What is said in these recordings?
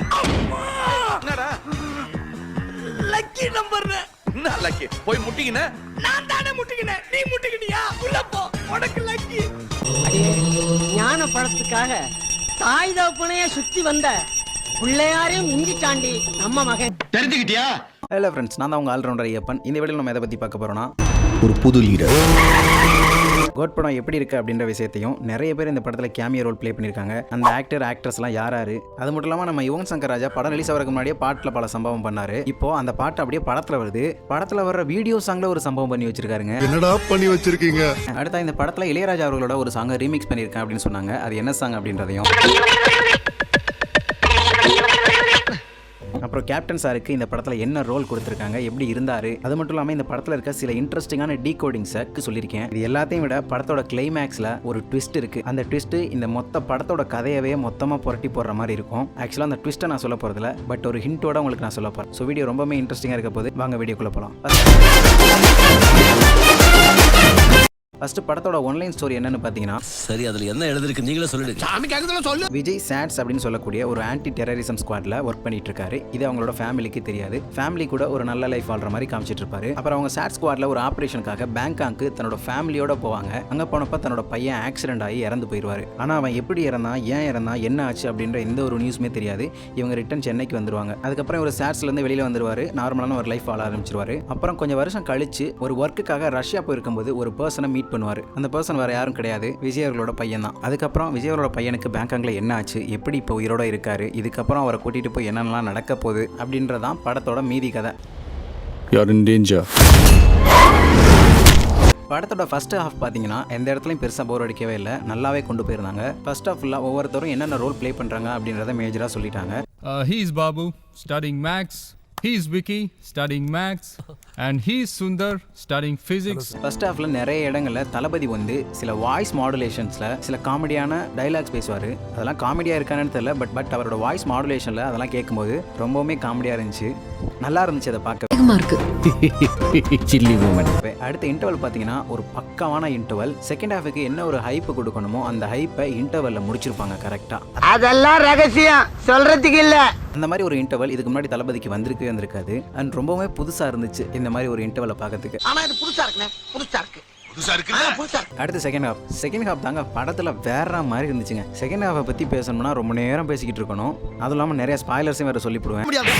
என்னடா? Lucky number என்ன lucky போய் முட்டிக்கின? நான் தானே முட்டிக்கினேன். நீ முட்டிக்கினியா உள்ள போ. உனக்கு லக்கி ஞான பழத்துக்காக தாய் தகப்பனையே சுத்தி வந்த பிள்ளையாரையும் மிஞ்சிட்டாண்டி நம்ம மகன். தெரிஞ்சுக்கிட்டியா? ஹலோ ஃப்ரெண்ட்ஸ் நான் தான் உங்கள் ஆல்ரவுண்டர் ஐயப்பன். இந்த வீடியோவில் நம்ம எதை பற்றி பார்க்க போகிறோம்னா ஒரு புது லீடர் கோட் படம் எப்படி இருக்குது அப்படின்ற விஷயத்தையும் நிறைய பேர் இந்த படத்தில் கேமியோ ரோல் ப்ளே பண்ணியிருக்காங்க. அந்த ஆக்டர் ஆக்ட்ரஸ்லாம் யார் யார்? அது மட்டும் இல்லாமல் நம்ம யுவன் சங்கர் ராஜா படம் ரிலீஸ் ஆகிறதுக்கு முன்னாடியே பாட்டில் பல சம்பவம் பண்ணார். இப்போ அந்த பாட்டு அப்படியே படத்தில் வருது. படத்தில் வர்ற வீடியோ சாங்கில் ஒரு சம்பவம் பண்ணி வச்சிருக்காருங்க. என்னடா பண்ணி வச்சிருக்கீங்க? அடுத்த இந்த படத்தில் இளையராஜா அவர்களோட ஒரு சாங்கை ரீமிக்ஸ் பண்ணியிருக்கேன் அப்படின்னு சொன்னாங்க. அது என்ன சாங் அப்படின்றதையும். அப்புறம் கேப்டன் சாருக்கு இந்த படத்தில் என்ன ரோல் கொடுத்துருக்காங்க எப்படி இருந்தார்? அது மட்டும் இல்லாமல் இந்த படத்தில் இருக்க சில இன்ட்ரெஸ்டிங்கான டீ கோடிங்ஸை சொல்லியிருக்கேன். இது எல்லாத்தையும் விட படத்தோட கிளைமேக்ஸில் ஒரு ட்விஸ்ட் இருக்குது அந்த ட்விஸ்ட்டு இந்த மொத்த படத்தோட கதையவே மொத்தமாக புரட்டி போடுற மாதிரி இருக்கும். ஆக்சுவலாக அந்த ட்விஸ்ட்டை நான் சொல்ல போகிறதில்ல பட் ஒரு ஹிண்டோட உங்களுக்கு நான் சொல்ல போகிறேன் ஸோ வீடியோ ரொம்பவே இன்ட்ரெஸ்டிங்காக இருக்க போது வாங்க வீடியோக்குள்ளே போகலாம் ஃபர்ஸ்ட் படத்தோட ஒன்லைன் ஸ்டோரி என்னன்னு பார்த்தீங்கன்னா சரி அதுல என்ன எழுதிருக்கு? நீங்களே சொல்லிடுங்க. விஜய் சாட்ஸ் அப்படின்னு சொல்லக்கூடிய ஒரு ஆன்டி டெரரிசம் ஸ்குவாட்ல ஒர்க் பண்ணிட்டு இருக்காரு. இது அவங்களோட ஃபேமிலிக்கு தெரியாது. ஃபேமிலி கூட ஒரு நல்ல லைஃப் வாழ்ற மாதிரி காமிச்சிட்டு இருப்பாரு. அப்புறம் அவங்க சாட் ஸ்குவாட்ல ஒரு ஆபரேஷனுக்காக பேங்காக்கு தன்னோட ஃபேமிலியோட போவாங்க. அங்க போனப்ப தன்னோட பையன் ஆக்சிடென்ட் ஆகி இறந்து போயிடுவாரு. ஆனா அவன் எப்படி இறந்தான்? ஏன் இறந்தான்? என்ன ஆச்சு? அப்படின்ற எந்த ஒரு நியூஸுமே தெரியாது. இவங்க ரிட்டன் சென்னைக்கு வந்துருவாங்க. அதுக்கப்புறம் ஒரு சாட்ஸ்ல இருந்து வெளியில வந்துருவாரு. நார்மலான ஒரு லைஃப் வாழ ஆரம்பிச்சிருவாரு. அப்புறம் கொஞ்சம் வருஷம் கழிச்சு ஒரு ஒர்க்குக்காக ரஷ்யா போயிருக்கும்போது ஒரு பர்சனை மீட் பண்ணுவார். அந்த பர்சன் வேற யாரும் கிடையாது. விஜய் அவர்களோட பையன் தான். அதுக்கப்புறம் விஜய் அவரோட பையனுக்கு பேங்காங்கில் என்ன ஆச்சு? எப்படி இப்போ உயிரோட இருக்காரு? இதுக்கப்புறம் அவரை கூட்டிட்டு போய் என்னென்னலாம் நடக்க போகுது? அப்படின்றதான் படத்தோட மீதி கதை. யார் இன் டேஞ்சர் படத்தோட ஃபர்ஸ்ட் ஹாஃப் பார்த்தீங்கன்னா எந்த இடத்துலையும் பெருசாக போர் அடிக்கவே இல்லை. நல்லாவே கொண்டு போயிருந்தாங்க. ஃபர்ஸ்ட் ஹாஃப் ஃபுல்லாக ஒவ்வொருத்தரும் என்னென்ன ரோல் ப்ளே பண்ணுறாங்க அப்படின்றத மேஜராக சொல்லிட்டாங்க. Uh, he's Babu, studying He's Vicky, studying Max. And he's Sundar, studying physics. First ஹாஃப்ல நிறைய இடங்கள்ல தளபதி வந்து சில வாய்ஸ் மாடுலேஷன்ஸ்ல சில காமெடியான டைலாக்ஸ் பேசுவார். அதெல்லாம் காமெடியா இருக்கானு தெரியல பட் பட் அவரோட வாய்ஸ் மாடுலேஷன்ல அதெல்லாம் கேட்கும்போது ரொம்பவுமே காமெடியா இருந்துச்சு. நல்லா இருந்துச்சு அதை பார்க்க. சில்லி மூமெண்ட் அடுத்த இன்டர்வல் பார்த்தீங்கன்னா ஒரு பக்காவான இன்டர்வல் செகண்ட் ஹாஃபுக்கு என்ன ஒரு ஹைப் கொடுக்கணுமோ அந்த ஹைப்பை இன்டர்வல்ல முடிச்சிருப்பாங்க கரெக்டாக அதெல்லாம் ரகசியம். சொல்றதுக்கு இல்ல. அந்த மாதிரி ஒரு இன்டர்வல் இதுக்கு முன்னாடி தளபதிக்கு வந்திருக்கவே வந்திருக்காது. அண்ட் ரொம்பவுமே புதுசா இருந்துச்சு இந்த மாதிரி ஒரு இன்டர்வலை பார்க்கறதுக்கு. ஆனா இது புதுசா இருக்குண்ணே. புதுசா இருக்கு. புதுசா இருக்கு ஆ, புதுசா இருக்கு. அடுத்து செகண்ட் ஹாஃப் செகண்ட் ஹாஃப் தாங்க படத்தில் வேற மாதிரி இருந்துச்சுங்க. செகண்ட் ஹாஃபை பற்றி பேசணும்னா ரொம்ப நேரம் பேசிக்கிட்டு இருக்கணும். அதுவும் இல்லாமல் நிறைய ஸ்பாய்லர்ஸையும் வேறு சொல்லிவிடுவேன்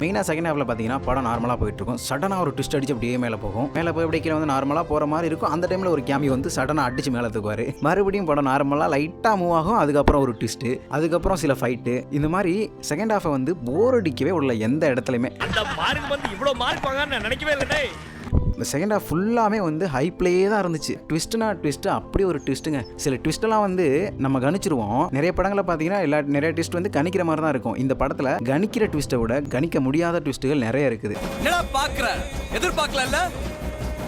மெயினாக செகண்ட் ஹாஃபில் பார்த்தீங்கன்னா படம் நார்மலாக போயிட்டு இருக்கும் சடனாக ஒரு ட்விஸ்ட் அடிச்சு அப்படியே மேலே போகும். மேலே போய் அப்படியே வந்து நார்மலாக போகிற மாதிரி இருக்கும். அந்த டைமில் ஒரு கேமி வந்து சடனாக அடிச்சு மேலே தூக்குவார். மறுபடியும் படம் நார்மலாக லைட்டாக மூவ் ஆகும். அதுக்கப்புறம் ஒரு ட்விஸ்ட்டு அதுக்கப்புறம் சில ஃபைட்டு இந்த மாதிரி செகண்ட் ஹாஃபை வந்து போர் அடிக்கவே உள்ள எந்த இடத்துலையுமே. அந்த மார்க் வந்து இவ்வளோ மார்க் வாங்கன்னு நினைக்கவே இல்லை இந்த செகண்ட் ஹாஃப் ஃபுல்லாமே வந்து ஹைப்லேயே தான் இருந்துச்சு. ட்விஸ்ட்னா ட்விஸ்ட் அப்படி ஒரு ட்விஸ்ட்டுங்க சில ட்விஸ்ட்டெல்லாம் வந்து நம்ம கணிச்சிருவோம். நிறைய படங்களை பார்த்தீங்கன்னா எல்லா நிறைய ட்விஸ்ட் வந்து கணிக்கிற மாதிரி தான் இருக்கும். இந்த படத்தில் கணிக்கிற ட்விஸ்ட்டை விட கணிக்க முடியாத ட்விஸ்ட்டுகள் நிறைய இருக்குது. என்னடா பாக்குற? எதிர்பார்க்கல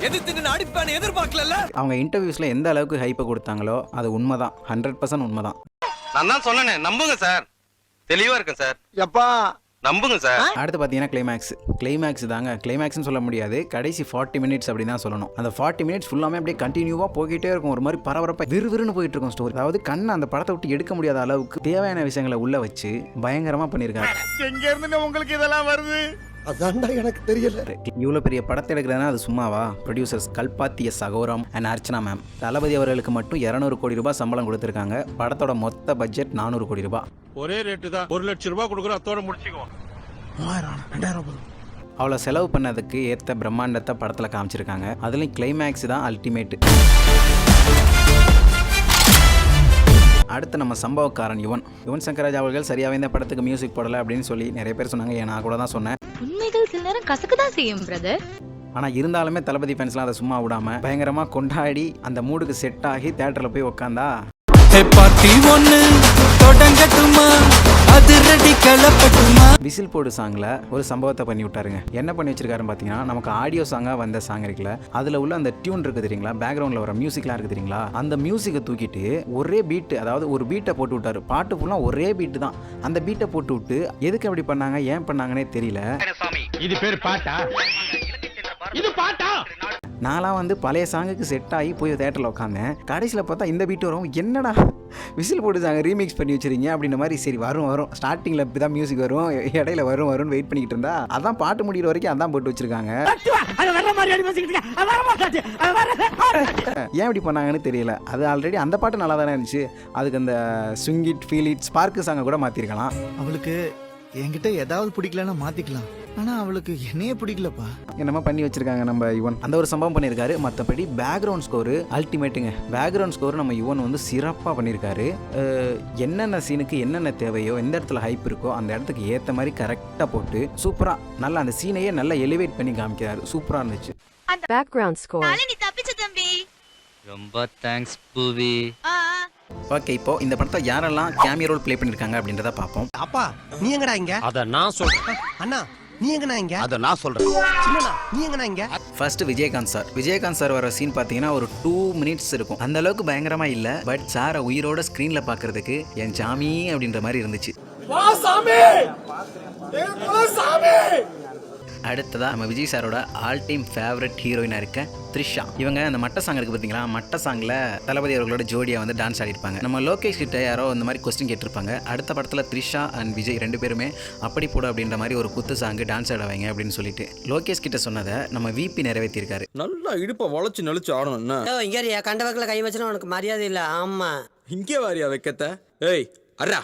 எதிர்பார்க்கல அவங்க இன்டர்வியூஸில் எந்த அளவுக்கு ஹைப்பை கொடுத்தாங்களோ அது உண்மைதான். ஹண்ட்ரட் பர்சன்ட் உண்மை தான் நான் தான் சொன்னேனே நம்புங்க சார். தெளிவா இருக்கேன் சார். எப்பா நம்புங்க சார். அடுத்து பார்த்தீங்கன்னா கிளைமேக்ஸ் கிளைமேக்ஸ் தாங்க. கிளைமேக்ஸ்னு சொல்ல முடியாது. கடைசி ஃபார்ட்டி மினிட்ஸ் அப்படி தான் சொல்லணும். அந்த ஃபார்ட்டி மினிட்ஸ் ஃபுல்லாமே அப்படியே கண்டினியூவாக போய்கிட்டே இருக்கும். ஒரு மாதிரி பரபரப்பாக விறுவிறுன்னு போயிட்டு இருக்கும் ஸ்டோரி அதாவது கண்ணை அந்த படத்தை விட்டு எடுக்க முடியாத அளவுக்கு தேவையான விஷயங்களை உள்ள வச்சு பயங்கரமாக பண்ணியிருக்காங்க எங்க இருந்து உங்களுக்கு இதெல்லாம் வருது? அதான்டா எனக்கு தெரியல. இவ்வளோ பெரிய படத்தை எடுக்கிறதுனா அது சும்மாவா? ப்ரொடியூசர்ஸ் கல்பாத்திய சகோரம் அண்ட் அர்ச்சனா மேம் தளபதி அவர்களுக்கு மட்டும் இரநூறு கோடி ரூபாய் சம்பளம் கொடுத்துருக்காங்க. படத்தோட மொத்த பட்ஜெட் நானூறு கோடி ரூபாய். ஒரே ரேட்டு தான் ஒரு லட்சம் ரூபாய் கொடுக்குறோம் அத்தோட முடிச்சுக்குவோம். அவ்வளோ செலவு பண்ணதுக்கு ஏற்ற பிரம்மாண்டத்தை படத்தில் காமிச்சிருக்காங்க. அதுலேயும் கிளைமேக்ஸ் தான் அல்டிமேட் அடுத்து நம்ம சம்பவக்காரன் யுவன். யுவன் சங்கராஜ் அவர்கள் சரியாகவே இந்த படத்துக்கு மியூசிக் போடலை அப்படின்னு சொல்லி நிறைய பேர் சொன்னாங்க. நான் கூட தான் சொன்னேன். உண்மைகள் சில நேரம் கசக்கதான் செய்யும் பிரதர் ஆனால் இருந்தாலுமே தளபதி ஃபேன்ஸ்லாம் அதை சும்மா விடாமல் பயங்கரமாக கொண்டாடி அந்த மூடுக்கு செட் ஆகி தேட்டரில் போய் உக்காந்தா? பார்ட்டி ஒண்ணு தொடங்கட்டுமா அது ரெடி கிளப்பட்டுமா விசில் போடு சாங்கில் ஒரு சம்பவத்தை பண்ணி விட்டாருங்க. என்ன பண்ணி வச்சிருக்காருன்னு பார்த்தீங்கன்னா நமக்கு ஆடியோ சாங்காக வந்த சாங் இருக்குல்ல அதில் உள்ள அந்த டியூன் இருக்குது தெரியுங்களா? பேக்ரவுண்டில் வர மியூசிக்லாம் இருக்குது தெரியுங்களா? அந்த மியூசிக்கை தூக்கிட்டு ஒரே பீட்டு அதாவது ஒரு பீட்டை போட்டு விட்டாரு. பாட்டு ஃபுல்லாக ஒரே பீட்டு தான். அந்த பீட்டை போட்டு விட்டு எதுக்கு அப்படி பண்ணாங்க ஏன் பண்ணாங்கன்னே தெரியல. இது பேர் பாட்டா? இது பாட்டா? நான்லாம் வந்து பழைய சாங்குக்கு செட் ஆகி போய் தேட்டரில் உட்காந்தேன் கடைசியில் பார்த்தா இந்த பீட் வரும். என்னடா? விசில் போட்டு சாங்க ரீமிக்ஸ் பண்ணி வச்சிருக்கீங்க அப்படின்ற மாதிரி சரி வரும் வரும். ஸ்டார்டிங்கில் இப்படி தான் மியூசிக் வரும். இடையில வரும் வரும்னு வெயிட் பண்ணிக்கிட்டு இருந்தா அதான் பாட்டு முடிகிற வரைக்கும் அதான் போட்டு வச்சிருக்காங்க. ஏன் இப்படி பண்ணாங்கன்னு தெரியல. அது ஆல்ரெடி அந்த பாட்டு நல்லா தானே இருந்துச்சு. அதுக்கு அந்த இட் ஃபீல் இட் ஸ்பார்க்கு சாங்கை கூட மாற்றிருக்கலாம் அவளுக்கு என்கிட்ட ஏதாவது பிடிக்கலன்னா மாத்திக்கலாம். ஆனா அவளுக்கு என்னையே பிடிக்கலப்பா. என்னமோ பண்ணி வச்சிருக்காங்க நம்ம யுவன். அந்த ஒரு சம்பவம் பண்ணியிருக்காரு. மற்றபடி பேக்ரவுண்ட் ஸ்கோரு அல்டிமேட்டுங்க பேக்ரவுண்ட் ஸ்கோர் நம்ம யுவன் வந்து சிறப்பாக பண்ணியிருக்காரு. என்னென்ன சீனுக்கு என்னென்ன தேவையோ எந்த இடத்துல ஹைப் இருக்கோ அந்த இடத்துக்கு ஏற்ற மாதிரி கரெக்டாக போட்டு சூப்பராக நல்லா அந்த சீனையே நல்லா எலிவேட் பண்ணி காமிக்கிறாரு. சூப்பராக இருந்துச்சு. பேக்ரவுண்ட் ஸ்கோர் நீ தப்பிச்ச தம்பி. ரொம்ப தேங்க்ஸ் பூவி. ஓகே இப்போ இந்த படத்தை யாரெல்லாம் கேமியா ரோல் ப்ளே பண்ணியிருக்காங்க அப்படின்றத பார்ப்போம். அப்பா நீ எங்கடா இங்க? அத நான் சொல்றேன். அண்ணா நீ எங்கடா இங்க? அத நான் சொல்றேன். சின்னண்ணா நீ எங்கடா இங்க? First Vijayakanth sir Vijayakanth sir வர சீன் பார்த்தீங்கன்னா ஒரு டூ மினிட்ஸ் இருக்கும். அந்த அளவுக்கு பயங்கரமா இல்லை பட் சாரை உயிரோட ஸ்க்ரீனில் பார்க்கறதுக்கு என் சாமி அப்படின்ற மாதிரி இருந்துச்சு. அடுத்ததா நம்ம விஜய் சாரோட ஆல் டைம் ஃபேவரட் ஹீரோயினாக இருக்க த்ரிஷா. இவங்க அந்த மட்ட சாங் இருக்கு பார்த்தீங்களா? மட்ட சாங்கில் தளபதி அவர்களோட ஜோடியாக வந்து டான்ஸ் ஆடிருப்பாங்க. நம்ம லோகேஷ் கிட்ட யாரோ இந்த மாதிரி கொஸ்டின் கேட்டிருப்பாங்க. அடுத்த படத்தில் த்ரிஷா அண்ட் விஜய் ரெண்டு பேருமே அப்படி போடு அப்படின்ற மாதிரி ஒரு குத்து சாங்கு டான்ஸ் ஆட வைங்க அப்படின்னு சொல்லிட்டு லோகேஷ் கிட்ட சொன்னதை நம்ம விபி நிறைவேற்றிருக்காரு நல்லா இடுப்ப வளைச்சு நெளிச்சு ஆடணும் இங்க கண்டவக்கில் கை வச்சுனா உனக்கு மரியாதை இல்ல. ஆமா. இங்கே வாரியா வைக்கத்த? ஏய் அர்ரா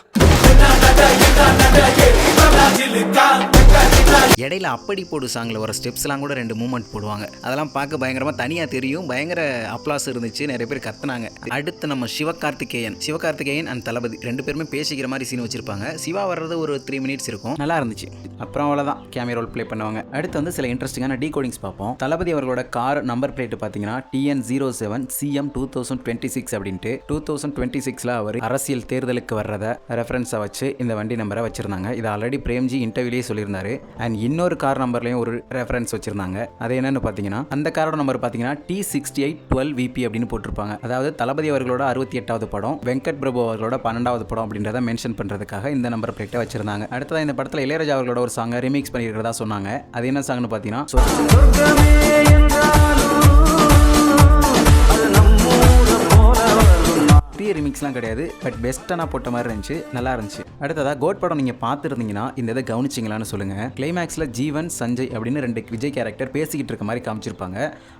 இடையில அப்படி போடு சாங்கில் வர ஸ்டெப்ஸ்லாம் கூட ரெண்டு மூமெண்ட் போடுவாங்க. அதெல்லாம் பார்க்க பயங்கரமாக தனியாக தெரியும். பயங்கர அப்ளாஸ் இருந்துச்சு. நிறைய பேர் கத்துனாங்க. அடுத்து நம்ம சிவகார்த்திகேயன். சிவகார்த்திகேயன் அண்ட் தளபதி. ரெண்டு பேருமே பேசிக்கிற மாதிரி சீன் வச்சிருப்பாங்க. சிவா வர்றது ஒரு த்ரீ மினிட்ஸ் இருக்கும். நல்லா இருந்துச்சு. அப்புறம் அவ்வளோதான் கேமரா ரோல் ப்ளே பண்ணுவாங்க. அடுத்து வந்து சில இன்ட்ரெஸ்டிங்கான டீ கோடிங்ஸ் பார்ப்போம். தளபதி அவர்களோட கார் நம்பர் பிளேட் பார்த்தீங்கன்னா TN zero seven CM two thousand twenty six அப்படின்ட்டு டூ தௌசண்ட் டுவெண்ட்டி சிக்ஸில் அவர் அரசியல் தேர்தலுக்கு வர்றதை ரெஃபரன்ஸை வச்சு இந்த வண்டி நம்பரை வச்சிருந்தாங்க. இது ஆல்ரெடி பிரேம்ஜி இன்டர்வியூலேயே சொல்லியிருந்தாரு. அண்ட் இன்னொரு கார் நம்பர்லையும் ஒரு ரெஃபரன்ஸ் வச்சிருந்தாங்க. அது என்னன்னு பார்த்தீங்கன்னா அந்த காரோட நம்பர் பார்த்தீங்கன்னா T sixty eight twelve VP அப்படின்னு போட்டிருப்பாங்க. அதாவது தளபதி அவர்களோட அறுபத்தி எட்டாவது படம் வெங்கட் பிரபு அவர்களோட பன்னெண்டாவது படம் அப்படின்றத மென்ஷன் பண்ணுறதுக்காக இந்த நம்பர் பிளேட்டை வச்சிருந்தாங்க. அடுத்ததான் இந்த படத்தில் இளையராஜா அவர்களோட ஒரு சாங்கை ரிமிக்ஸ் பண்ணியிருக்கிறதா சொன்னாங்க. அது என்ன சாங்னு பார்த்தீங்கன்னா பெரிய ரிமிக்ஸ்லாம் கிடையாது பட் பெஸ்ட்டாக போட்ட மாதிரி இருந்துச்சு நல்லா இருந்துச்சு. அடுத்ததாக கோட் படம் நீங்கள் பார்த்துருந்தீங்கன்னா இந்த இதை கவனிச்சிங்களான்னு சொல்லுங்கள் கிளைமேக்ஸில் ஜீவன் சஞ்சய் அப்படின்னு ரெண்டு விஜய் கேரக்டர் பேசிக்கிட்டு இருக்க மாதிரி காமிச்சிருப்பாங்க.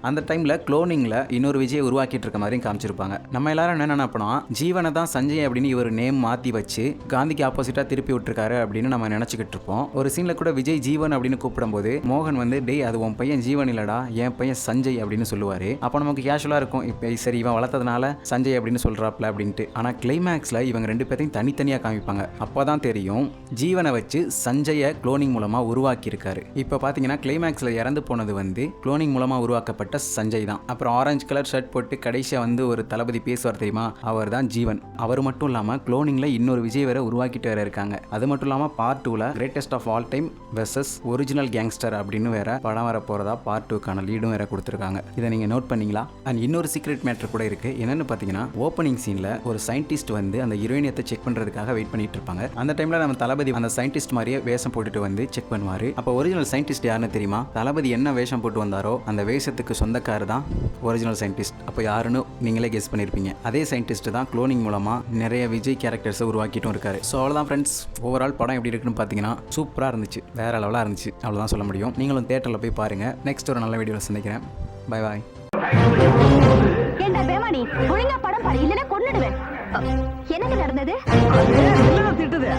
அந்த டைமில் க்ளோனிங்கில் இன்னொரு விஜயை உருவாக்கிட்டு இருக்க மாதிரியும் காமிச்சிருப்பாங்க. நம்ம எல்லாரும் என்ன நினைப்போம் ஜீவனை தான் சஞ்சய் அப்படின்னு இவர் நேம் மாற்றி வச்சு காந்திக்கு ஆப்போசிட்டாக திருப்பி விட்டுருக்காரு அப்படின்னு நம்ம நினச்சிக்கிட்டு இருப்போம். ஒரு சீனில் கூட விஜய் ஜீவன் அப்படின்னு கூப்பிடும்போது மோகன் வந்து டேய் அது உன் பையன் ஜீவன் இல்லடா என் பையன் சஞ்சய் அப்படின்னு சொல்லுவார். அப்போ நமக்கு கேஷுவலாக இருக்கும் இப்போ சரி இவன் வளர்த்ததுனால சஞ்சய் அப்படின்னு சொல்கிறாப்ல அப்படின்னு அப்படின்ட்டு. ஆனால் கிளைமேக்ஸில் இவங்க ரெண்டு பேரையும் தனித்தனியாக காமிப்பாங்க. அப்போ தான் தெரியும் ஜீவனை வச்சு சஞ்சயை குளோனிங் மூலமாக உருவாக்கியிருக்காரு. இப்போ பார்த்தீங்கன்னா கிளைமேக்ஸில் இறந்து போனது வந்து குளோனிங் மூலமாக உருவாக்கப்பட்ட சஞ்சய் தான். அப்புறம் ஆரஞ்சு கலர் ஷர்ட் போட்டு கடைசியாக வந்து ஒரு தளபதி பேசுவார் தெரியுமா? அவர் தான் ஜீவன். அவர் மட்டும் இல்லாமல் குளோனிங்கில் இன்னொரு விஜய் வேற உருவாக்கிட்டு வேற இருக்காங்க. அது மட்டும் இல்லாமல் பார்ட் டூவில் greatest of all time versus original gangster அப்படின்னு வேற படம் வர போகிறதா பார்ட் டூக்கான லீடும் வேற கொடுத்துருக்காங்க. இதை நீங்கள் நோட் பண்ணீங்களா? அண்ட் இன்னொரு சீக்ரெட் மேட்டர் கூட இருக்குது என்னென்னு பார்த்தீங்கன்னா ஓப்பனிங் சீனில் ஒரு சயின்டிஸ்ட் வந்து அந்த யுரேனியத்தை செக் பண்ணுறதுக்காக வெயிட் பண்ணிட்டு இருப்பாங்க. அந்த டைமில் நம்ம தளபதி அந்த சயின்டிஸ்ட் மாதிரியே வேஷம் போட்டுட்டு வந்து செக் பண்ணுவார். அப்போ ஒரிஜினல் சயின்டிஸ்ட் யாருன்னு தெரியுமா? தளபதி என்ன வேஷம் போட்டு வந்தாரோ அந்த வேஷத்துக்கு சொந்தக்காரர் தான் ஒரிஜினல் சயின்டிஸ்ட் அப்போ யாருன்னு நீங்களே கெஸ் பண்ணியிருப்பீங்க அதே சயின்டிஸ்ட் தான் க்ளோனிங் மூலமாக நிறைய விஜய் கேரக்டர்ஸை உருவாக்கிட்டும் இருக்காரு. ஸோ அவ்வளோதான் ஃப்ரெண்ட்ஸ் ஓவரால் படம் எப்படி இருக்குன்னு பார்த்தீங்கன்னா சூப்பராக இருந்துச்சு. வேற லெவலாக இருந்துச்சு. அவ்வளோதான் சொல்ல முடியும். நீங்களும் தேட்டரில் போய் பாருங்கள் நெக்ஸ்ட் ஒரு நல்ல வீடியோவில் சந்திக்கிறேன். பை பாய் ஏண்டா பேமானி? ஒழுங்கா படம் பாரு இல்லைன்னா கொண்டுடுவேன் எனக்கு நடந்தது? திட்டுது?